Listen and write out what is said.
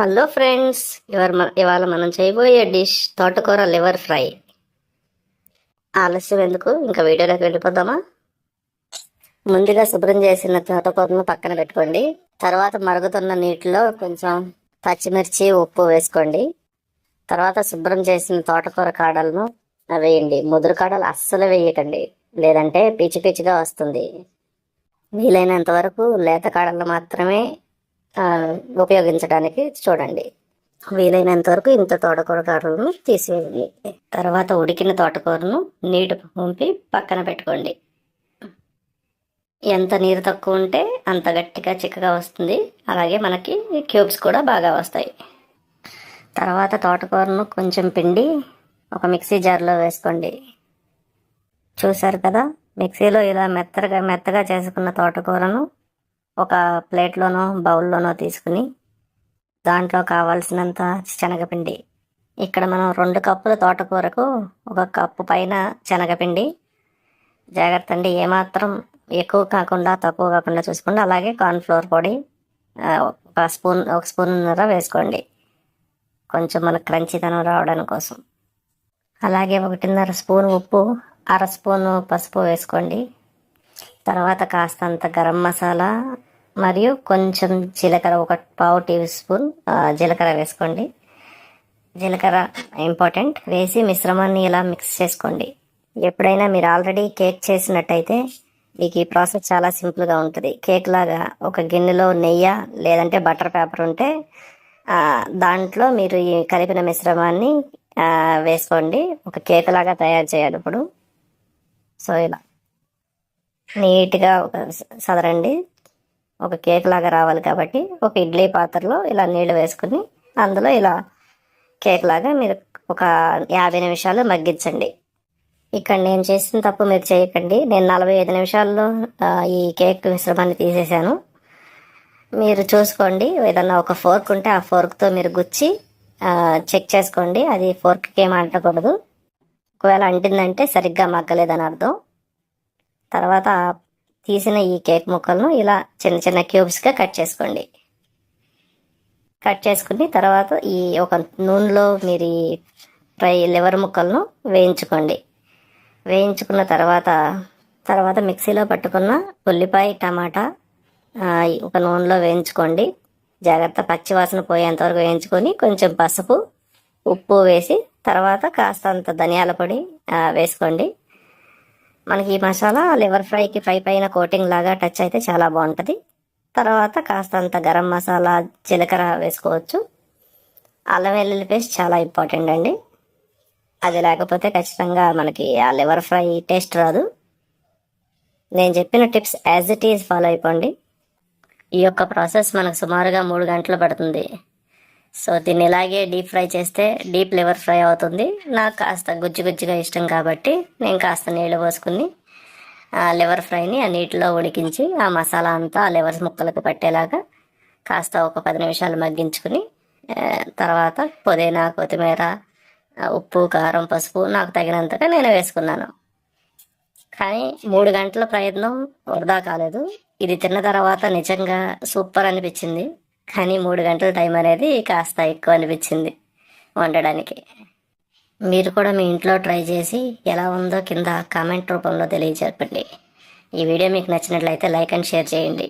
Hello friends ఇవాళ ఇవాళ మనం చేయబోయే డిష్ తోటకూర లివర్ ఫ్రై ఆలస్యం ఎందుకు? ఇంకా వీడియోలోకి వెళ్ళిపోదామా? ముందుగా శుభ్రం చేసిన తోటకూరను పక్కన పెట్టుకోండి. తర్వాత మరుగుతున్న నీటిలో కొంచెం పచ్చిమిర్చి ఉప్పు వేసుకోండి. తర్వాత శుభ్రం చేసిన తోటకూర కాడలను వేయండి. ముదురు కాడలు అస్సలు వేయకండి. లేదంటే పిచ్చి పిచ్చిగా వస్తుంది. వీలైనంత వరకు లేత కాడలు మాత్రమే ఉపయోగించడానికి చూడండి. వీలైనంత వరకు ఇంత తోటకూర కాడలను తీసివేయండి. తర్వాత ఉడికిన తోటకూరను నీటి పంపి పక్కన పెట్టుకోండి. ఎంత నీరు తక్కువ ఉంటే అంత గట్టిగా చిక్కగా వస్తుంది. అలాగే మనకి క్యూబ్స్ కూడా బాగా వస్తాయి. తర్వాత తోటకూరను కొంచెం పిండి ఒక మిక్సీ జార్లో వేసుకోండి. చూసారు కదా? మిక్సీలో ఇలా మెత్తగా మెత్తగా చేసుకున్న తోటకూరను ఒక ప్లేట్లోనో బౌల్లోనో తీసుకుని దాంట్లో కావాల్సినంత శనగపిండి. ఇక్కడ మనం రెండు కప్పుల తోటకూరకు ఒక కప్పు పైన శనగపిండి. జాగ్రత్త అండి ఏమాత్రం ఎక్కువ కాకుండా తక్కువ కాకుండా చూసుకోండి. అలాగే కార్న్ఫ్లోర్ పొడి ఒక స్పూన్ ఒక స్పూన్నర వేసుకోండి. కొంచెం మనకు క్రంచితనం రావడం కోసం. అలాగే ఒకటిన్నర స్పూన్ ఉప్పు అర స్పూను పసుపు వేసుకోండి. తర్వాత కాస్తంత గరం మసాలా మరియు కొంచెం జీలకర్ర ఒక పావు టీ స్పూన్ జీలకర్ర వేసుకోండి. జీలకర్ర ఇంపార్టెంట్. వేసి మిశ్రమాన్ని ఇలా మిక్స్ చేసుకోండి. ఎప్పుడైనా మీరు ఆల్రెడీ కేక్ చేసినట్టయితే మీకు ఈ ప్రాసెస్ చాలా సింపుల్గా ఉంటుంది. కేక్ లాగా ఒక గిన్నెలో నెయ్యి లేదంటే బటర్ పేపర్ ఉంటే దాంట్లో మీరు ఈ కలిపిన మిశ్రమాన్ని వేసుకోండి. ఒక కేక్ లాగా తయారు చేయాలి ఇప్పుడు. సో ఇలా. నీట్గా ఒక సదరండి. ఒక కేక్ లాగా రావాలి కాబట్టి ఒక ఇడ్లీ పాత్రలో ఇలా నీళ్ళు వేసుకుని అందులో ఇలా కేక్ లాగా మీరు ఒక యాభై నిమిషాలు మగ్గించండి. ఇక్కడ నేను చేసిన తప్పు మీరు చేయకండి. నేను నలభై ఐదు నిమిషాల్లో ఈ కేక్ మిశ్రమాన్ని తీసేశాను. మీరు చూసుకోండి. ఏదన్నా ఒక ఫోర్క్ ఉంటే ఆ ఫోర్క్తో మీరు గుచ్చి చెక్ చేసుకోండి. అది ఫోర్క్కి ఏం అంటకూడదు. ఒకవేళ అంటిందంటే సరిగ్గా మగ్గలేదని అర్థం. తర్వాత తీసిన ఈ కేక్ ముక్కలను ఇలా చిన్న చిన్న క్యూబ్స్గా కట్ చేసుకోండి. కట్ చేసుకుని తర్వాత ఈ ఒక నూనెలో మీరు ఈ ఫ్రై లివర్ ముక్కలను వేయించుకోండి. వేయించుకున్న తర్వాత తర్వాత మిక్సీలో పట్టుకున్న ఉల్లిపాయ టమాటా ఒక నూనెలో వేయించుకోండి. జాగ్రత్త పచ్చివాసన పోయేంతవరకు వేయించుకొని కొంచెం పసుపు ఉప్పు వేసి తర్వాత కాస్తంత ధనియాల పొడి వేసుకోండి. మనకి ఈ మసాలా లివర్ ఫ్రైకి ఫ్రై పైన కోటింగ్ లాగా టచ్ అయితే చాలా బాగుంటుంది. తర్వాత కాస్తంత గరం మసాలా జీలకర్ర వేసుకోవచ్చు. అల్లం వెల్లుల్లి పేస్ట్ చాలా ఇంపార్టెంట్ అండి. అది లేకపోతే ఖచ్చితంగా మనకి ఆ లివర్ ఫ్రై టేస్ట్ రాదు. నేను చెప్పిన tips as it is follow అయిపోండి. ఈ యొక్క ప్రాసెస్ మనకు సుమారుగా మూడు గంటలు పడుతుంది. సో దీన్ని ఇలాగే డీప్ ఫ్రై చేస్తే డీప్ లివర్ ఫ్రై అవుతుంది. నాకు కాస్త గుజ్జు గుజ్జుగా ఇష్టం కాబట్టి నేను కాస్త నీళ్ళు పోసుకుని ఆ లివర్ ఫ్రైని ఆ నీటిలో ఉడికించి ఆ మసాలా అంతా ఆ లివర్ ముక్కలకు పట్టేలాగా కాస్త ఒక పది నిమిషాలు మగ్గించుకుని తర్వాత పుదీనా కొత్తిమీర ఉప్పు కారం పసుపు నాకు తగినంతగా నేను వేసుకున్నాను. కానీ మూడు గంటల ప్రయత్నం వృధా కాలేదు. ఇది తిన్న తర్వాత నిజంగా సూపర్ అనిపించింది. కానీ మూడు గంటల టైం అనేది కాస్త ఎక్కువ అనిపించింది వండడానికి. మీరు కూడా మీ ఇంట్లో ట్రై చేసి ఎలా ఉందో కింద కామెంట్ రూపంలో తెలియజెప్పండి. ఈ వీడియో మీకు నచ్చినట్లయితే లైక్ అండ్ షేర్ చేయండి.